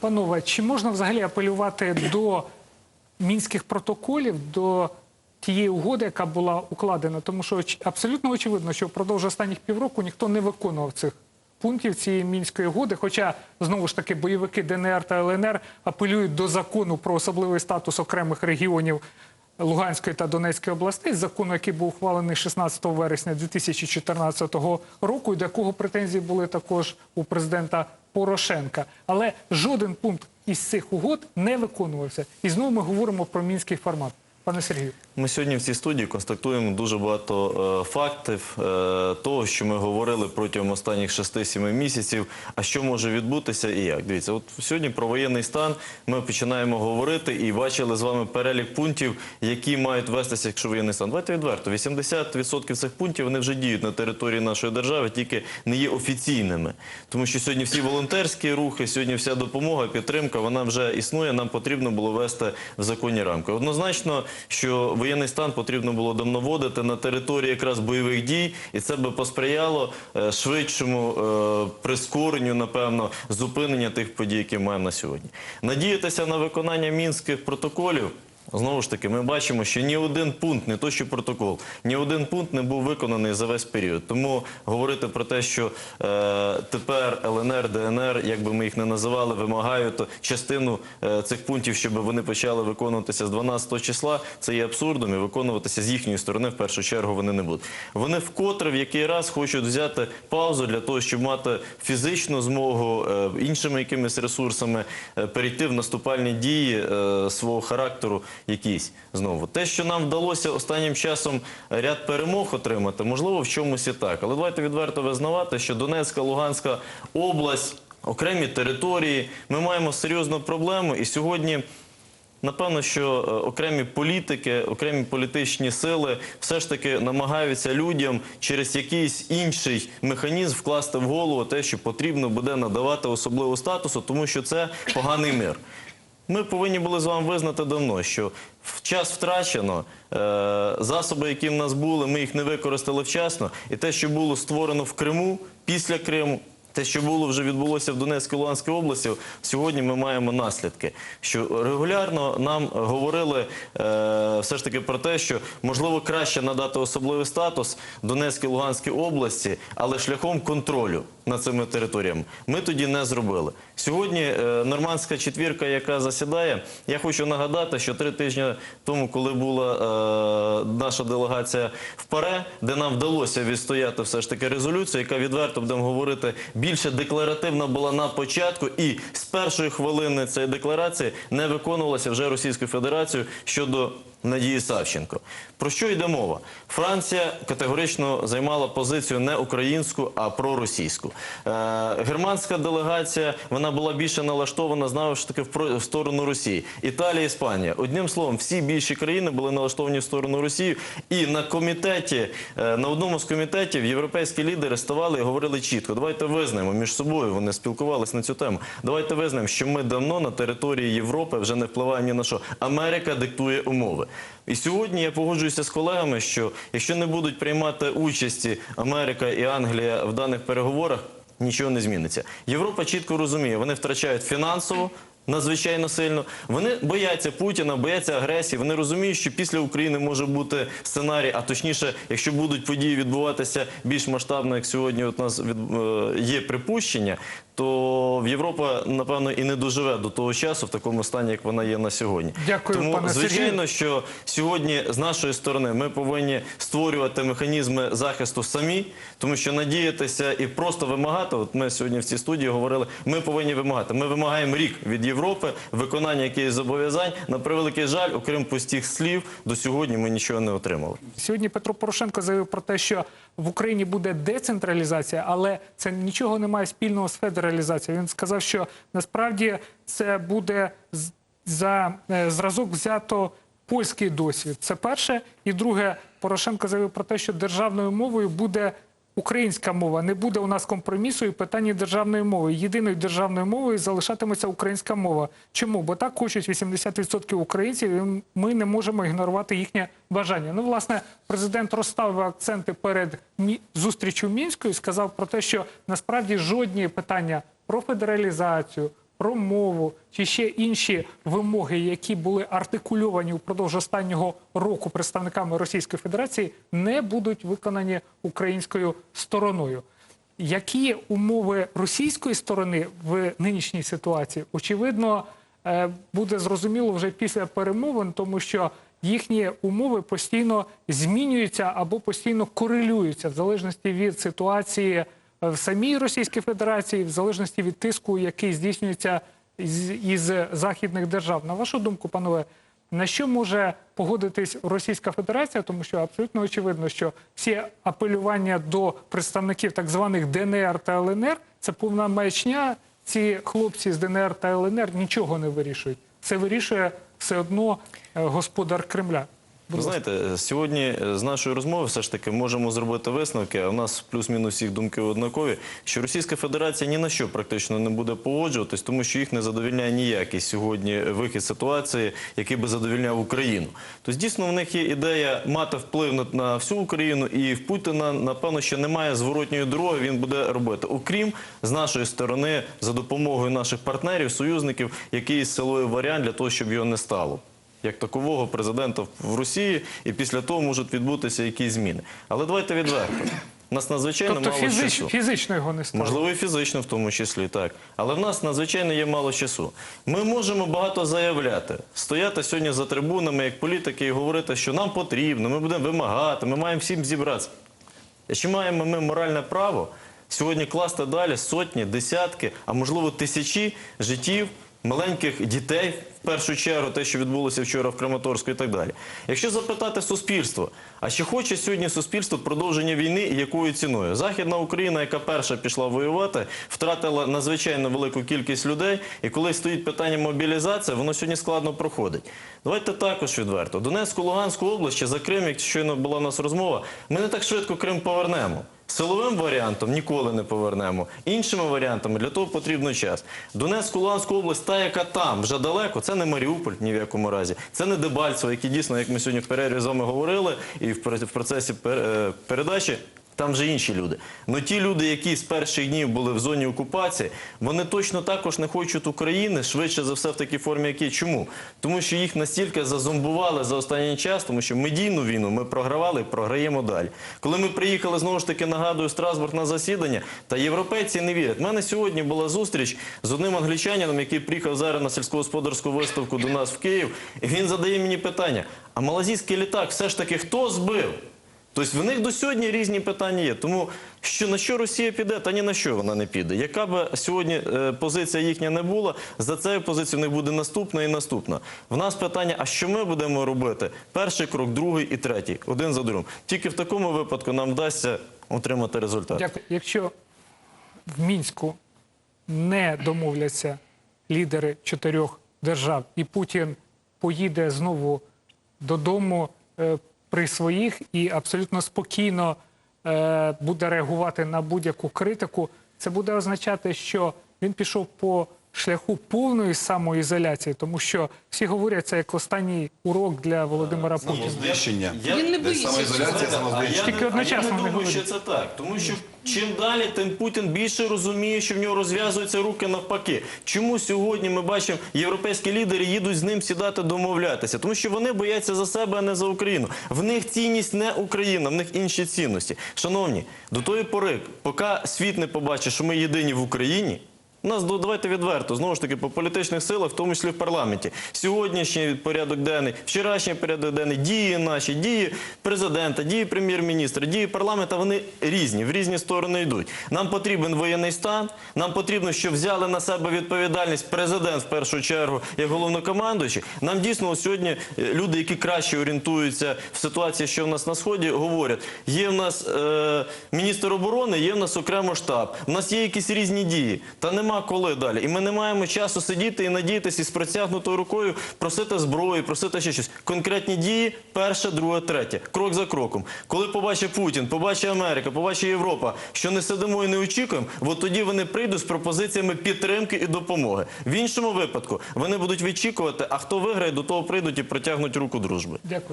Панове, чи можна взагалі апелювати до мінських протоколів, до тієї угоди, яка була укладена? Тому що абсолютно очевидно, що впродовж останніх півроку ніхто не виконував цих пунктів цієї мінської угоди. Хоча знову ж таки бойовики ДНР та ЛНР апелюють до закону про особливий статус окремих регіонів. Луганської та Донецької областей, закону, який був ухвалений 16 вересня 2014 року, і до якого претензії були також у президента Порошенка. Але жоден пункт із цих угод не виконувався. І знову ми говоримо про мінський формат. Пане Сергію, Ми сьогодні в цій студії констатуємо дуже багато е, фактів е, того, що ми говорили протягом останніх 6-7 місяців. А що може відбутися і як? Дивіться, от сьогодні про воєнний стан ми починаємо говорити і бачили з вами перелік пунктів, які мають вестися, якщо воєнний стан. Давайте відверто. 80% цих пунктів вони вже діють на території нашої держави, тільки не є офіційними. Тому що сьогодні всі волонтерські рухи, сьогодні вся допомога, підтримка, вона вже існує. Нам потрібно було вести в законні рамки. Однозначно, що воєнний стан потрібно було давно вводити на території якраз бойових дій, і це би посприяло е, швидшому е, прискоренню, напевно, зупинення тих подій, які маємо на сьогодні. Надіятися на виконання мінських протоколів. Знову ж таки, ми бачимо, що ні один пункт, не то що протокол, ні один пункт не був виконаний за весь період. Тому говорити про те, що е, тепер ЛНР, ДНР, як би ми їх не називали, вимагають частину е, цих пунктів, щоб вони почали виконуватися з 12 числа, це є абсурдом і виконуватися з їхньої сторони в першу чергу вони не будуть. Вони вкотре в який раз хочуть взяти паузу для того, щоб мати фізичну змогу е, іншими якимись ресурсами е, перейти в наступальні дії е, свого характеру якісь знову. Те, що нам вдалося останнім часом ряд перемог отримати, можливо, в чомусь і так. Але давайте відверто визнавати, що Донецька, Луганська область, окремі території, ми маємо серйозну проблему. І сьогодні Напевно, що е, окремі політики, окремі політичні сили все ж таки намагаються людям через якийсь інший механізм вкласти в голову те, що потрібно буде надавати особливого статусу, тому що це поганий мир. Ми повинні були з вами визнати давно, що час втрачено, е, засоби, які в нас були, ми їх не використали вчасно, і те, що було створено в Криму після Криму. Те, що було вже відбулося в Донецькій Луганській області, сьогодні ми маємо наслідки. Що регулярно нам говорили е, все ж таки про те, що можливо краще надати особливий статус Донецькій Луганській області, але шляхом контролю над цими територіями. Ми тоді не зробили. Сьогодні е, нормандська четвірка, яка засідає, я хочу нагадати, що три тижні тому, коли була е, наша делегація в ПАРЕ, де нам вдалося відстояти все ж таки резолюцію, яка відверто будемо говорити більше декларативна була на початку, і з першої хвилини цієї декларації не виконувалася вже Російською Федерацією щодо Надії Савченко. Про що йде мова? Франція категорично займала позицію не українську, а проросійську. Е, германська делегація вона була більше налаштована знову ж таки в сторону Росії. Італія, Іспанія. Одним словом, всі більші країни були налаштовані в сторону Росії. І на комітеті, е, на одному з комітетів європейські лідери ставали і говорили чітко: давайте визнаємо між собою. Вони спілкувалися на цю тему. Давайте визнаємо, що ми давно на території Європи вже не впливаємо ні на що. Америка диктує умови. І сьогодні я погоджуюся з колегами, що якщо не будуть приймати участі Америка і Англія в даних переговорах, нічого не зміниться. Європа чітко розуміє, вони втрачають фінансово. Надзвичайно сильно вони бояться Путіна, бояться агресії. Вони розуміють, що після України може бути сценарій, а точніше, якщо будуть події відбуватися більш масштабно, як сьогодні у нас е, є припущення, то Європа напевно і не доживе до того часу в такому стані, як вона є на сьогодні. Дякую, Тому пане звичайно, що сьогодні з нашої сторони ми повинні створювати механізми захисту самі, тому що надіятися і просто вимагати. От ми сьогодні в цій студії говорили, ми повинні вимагати. Ми вимагаємо рік від Європи виконання якихось зобов'язань. На превеликий жаль, окрім пустих слів, до сьогодні ми нічого не отримали. Сьогодні Петро Порошенко заявив про те, що в Україні буде децентралізація, але це нічого не має спільного з федералізацією. Він сказав, що насправді це буде за е, зразок взято польський досвід. Це перше. І друге, Порошенко заявив про те, що державною мовою буде українська мова. Не буде у нас компромісу і питання державної мови. Єдиною державною мовою залишатиметься українська мова. Чому? Бо так хочуть 80% українців, і ми не можемо ігнорувати їхнє бажання. Ну, власне, президент розставив акценти перед зустрічю мінською сказав про те, що насправді жодні питання про федералізацію. Про мову чи ще інші вимоги, які були артикульовані упродовж останнього року представниками Російської Федерації, не будуть виконані українською стороною. Які умови російської сторони в нинішній ситуації, очевидно, е, буде зрозуміло вже після перемовин, тому що їхні умови постійно змінюються або постійно корелюються в залежності від ситуації в самій Російській Федерації, в залежності від тиску, який здійснюється із, із західних держав. На вашу думку, панове, на що може погодитись Російська Федерація, тому що абсолютно очевидно, що всі апелювання до представників так званих ДНР та ЛНР це повна маячня. Ці хлопці з ДНР та ЛНР нічого не вирішують. Це вирішує все одно е, господар Кремля. Ви знаєте, сьогодні е, з нашої розмови все ж таки можемо зробити висновки, а у нас плюс-мінус всіх думки однакові, що Російська Федерація ні на що практично не буде погоджуватись, тому що їх не задовільняє ніякий сьогодні вихід ситуації, який би задовільняв Україну. Тобто, дійсно, в них є ідея мати вплив на- на всю Україну, і в Путіна, напевно, ще немає зворотньої дороги, він буде робити. Окрім з нашої сторони, за допомогою наших партнерів, союзників, якийсь силовий варіант для того, щоб його не стало як такового президента в Росії, і після того можуть відбутися якісь зміни. Але давайте відверто. У нас надзвичайно Тобто мало фізич, часу. фізично його не стало. Можливо, і фізично в тому числі, так. Але в нас надзвичайно є мало часу. Ми можемо багато заявляти, стояти сьогодні за трибунами як політики і говорити, що нам потрібно, ми будемо вимагати, ми маємо всім зібратися. Чи маємо ми моральне право сьогодні класти далі сотні, десятки, а можливо тисячі життів маленьких дітей, в першу чергу, те, що відбулося вчора в Краматорську і так далі. Якщо запитати суспільство, а чи хоче сьогодні суспільство продовження війни і якою ціною? Західна Україна, яка перша пішла воювати, втратила надзвичайно велику кількість людей, і коли стоїть питання мобілізації, воно сьогодні складно проходить. Давайте також відверто. Донецьку, Луганську область, за Крим, як щойно була у нас розмова, ми не так швидко Крим повернемо. Силовим варіантом ніколи не повернемо. Іншими варіантами для того потрібно час. Донецьку, Луганську область, та яка там вже далеко, це не Маріуполь ні в якому разі. Це не Дебальцево, які дійсно, як ми сьогодні в перерві з вами говорили, і в процесі е, передачі. Там вже інші люди. Но ті люди, які з перших днів були в зоні окупації, вони точно також не хочуть України швидше за все в такій формі, як є. Чому? Тому що їх настільки зазомбували за останній час, тому що медійну війну ми програвали і програємо далі. Коли ми приїхали знову ж таки, нагадую, Страсбург на засідання, та європейці не вірять. У мене сьогодні була зустріч з одним англічанином, який приїхав зараз на сільськогосподарську виставку до нас в Київ, і він задає мені питання: а малазійський літак все ж таки хто збив? Тобто в них до сьогодні різні питання є. Тому що на що Росія піде, та ні на що вона не піде. Яка б сьогодні е, позиція їхня не була, за цією позицією них буде наступна і наступна. В нас питання: а що ми будемо робити? Перший крок, другий і третій, один за другим. Тільки в такому випадку нам вдасться отримати результат. Дякую. Якщо в Мінську не домовляться лідери чотирьох держав, і Путін поїде знову додому е, при своїх і абсолютно спокійно е, буде реагувати на будь-яку критику, це буде означати, що він пішов по шляху повної самоізоляції, тому що всі говорять це як останній урок для Володимира Путіна. Знищення. Я- Він не боїться. самоізоляція, а я Тільки не- одночасно а я не не думаю, говорить. що це так. Тому що чим далі, тим Путін більше розуміє, що в нього розв'язуються руки навпаки. Чому сьогодні ми бачимо, європейські лідери їдуть з ним сідати домовлятися? Тому що вони бояться за себе, а не за Україну. В них цінність не Україна, в них інші цінності. Шановні, до тої пори, поки світ не побачить, що ми єдині в Україні. Нас ну, давайте відверто знову ж таки по політичних силах, в тому числі в парламенті. Сьогоднішній порядок денний, вчорашній порядок денний, дії наші, дії президента, дії прем'єр-міністра, дії парламента, вони різні, в різні сторони йдуть. Нам потрібен воєнний стан. Нам потрібно, щоб взяли на себе відповідальність президент в першу чергу як головнокомандуючий. Нам дійсно сьогодні е, люди, які краще орієнтуються в ситуації, що в нас на сході, говорять: є в нас е, міністр оборони, є в нас окремо штаб. В нас є якісь різні дії. Та нема коли далі. І ми не маємо часу сидіти і надіятися із протягнутою рукою просити зброї, просити ще щось. Конкретні дії перше, друге, третє. Крок за кроком. Коли побачить Путін, побачить Америка, побачить Європа, що не сидимо і не очікуємо, от тоді вони прийдуть з пропозиціями підтримки і допомоги. В іншому випадку вони будуть відчікувати, а хто виграє, до того прийдуть і протягнуть руку дружби. Дякую.